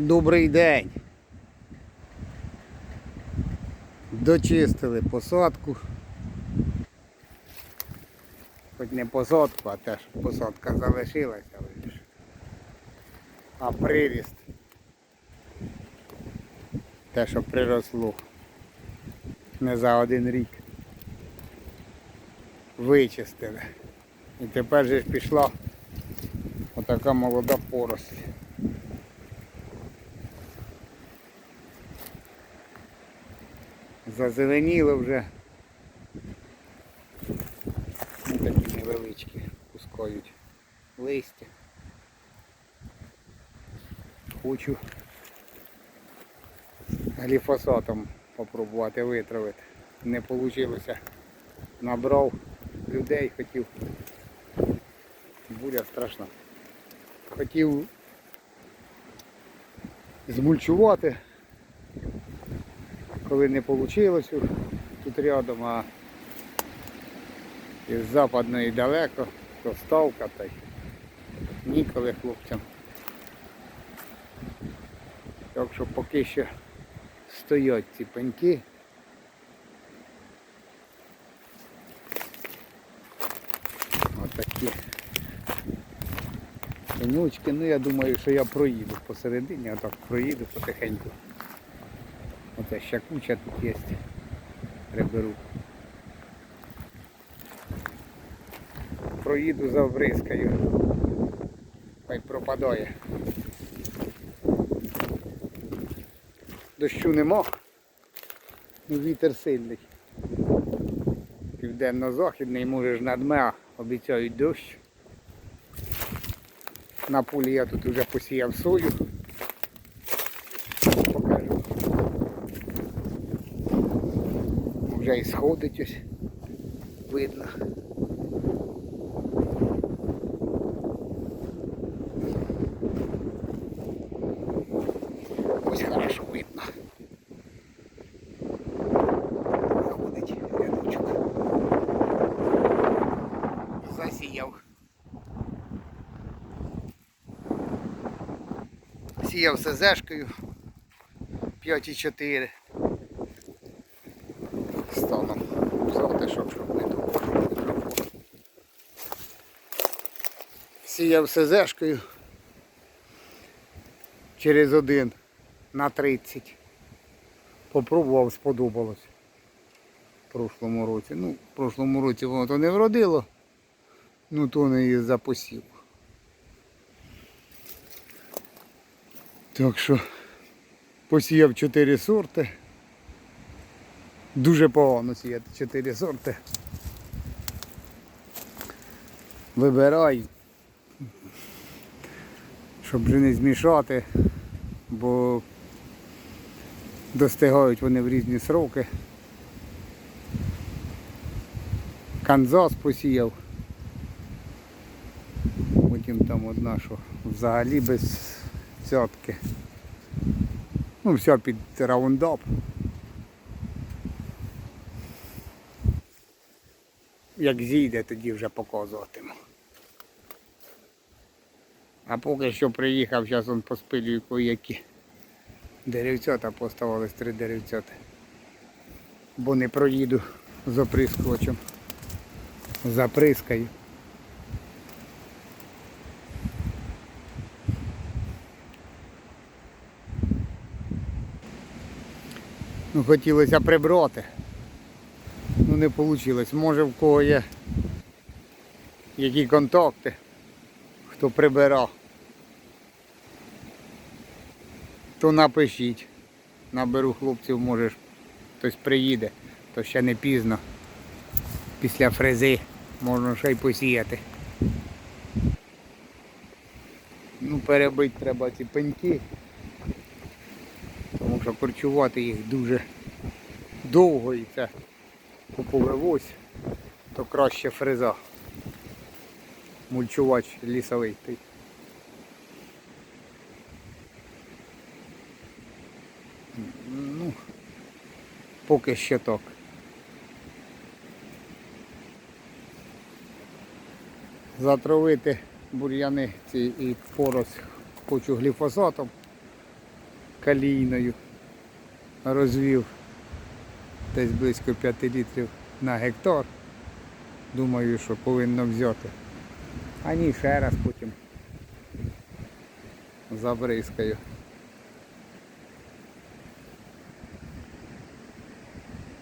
Добрий день. Дочистили посадку. Хоч не посадку, а теж посадка залишилася. А приріст. Те, що приросло. Не за один рік. Вичистили. І тепер же пішла отака молода поросль. Зазеленіло вже. Ну, такі невеличкі пускають листя. Хочу гліфосатом попробувати витравити. Не вийшло. Набрав людей, хотів. Буря страшна. Хотів змульчувати, коли не вийшло тут рядом, а із западної далеко, то ставка та й ніколи хлопцям. Так що поки що стоять ці пеньки. Отакі пенючки. Ну я думаю, що я проїду посередині, отак проїду потихеньку. Оце ще куча тут є. Приберу. Проїду за врискою. Хай пропадає. Дощу нема. Ну, вітер сильний. Південно-західний, може ж над МЕА обіцяють дощ. На полі я тут вже посіяв сою. Вже і сходить ось. Видно. Ось хорошо видно. Виходить рядочок. Засіяв. Сіяв СЗшкою 5,4 Взяти, щоб, не довго мікрофон. Сіяв СЗшкою через один на 30. Попробував, сподобалось. В прошлому році. Ну, в прошлому році воно то не вродило, ну то не і запосів. Так що посіяв 4 сорти. Дуже погано сіяти 4 сорти. Вибирай, щоб вже не змішати, бо достигають вони в різні сроки. Канзас посіяв. Потім там одна, що взагалі без цятки. Ну, все під раундап. Як зійде, тоді вже показуватиму. А поки що приїхав, зараз он поспилюю кої-які деревцята, поставилось три деревцята. Бо не проїду з оприскувачем. Заприскаю. Ну, хотілося прибрати. Не вийшло. Може в кого є які контакти, хто прибирав. То напишіть. Наберу хлопців, може хтось приїде, то ще не пізно. Після фрези можна ще й посіяти. Ну, перебити треба ці пеньки, тому що корчувати їх дуже довго і це поповелось, то краще фреза. Мульчувач лісовий. Ну, поки що так. Затравити бур'яни ці і порос хочу гліфосатом. калійною. Розвів десь близько 5 літрів на гектар. Думаю, що повинно взяти. А ні, ще раз потім забризкаю.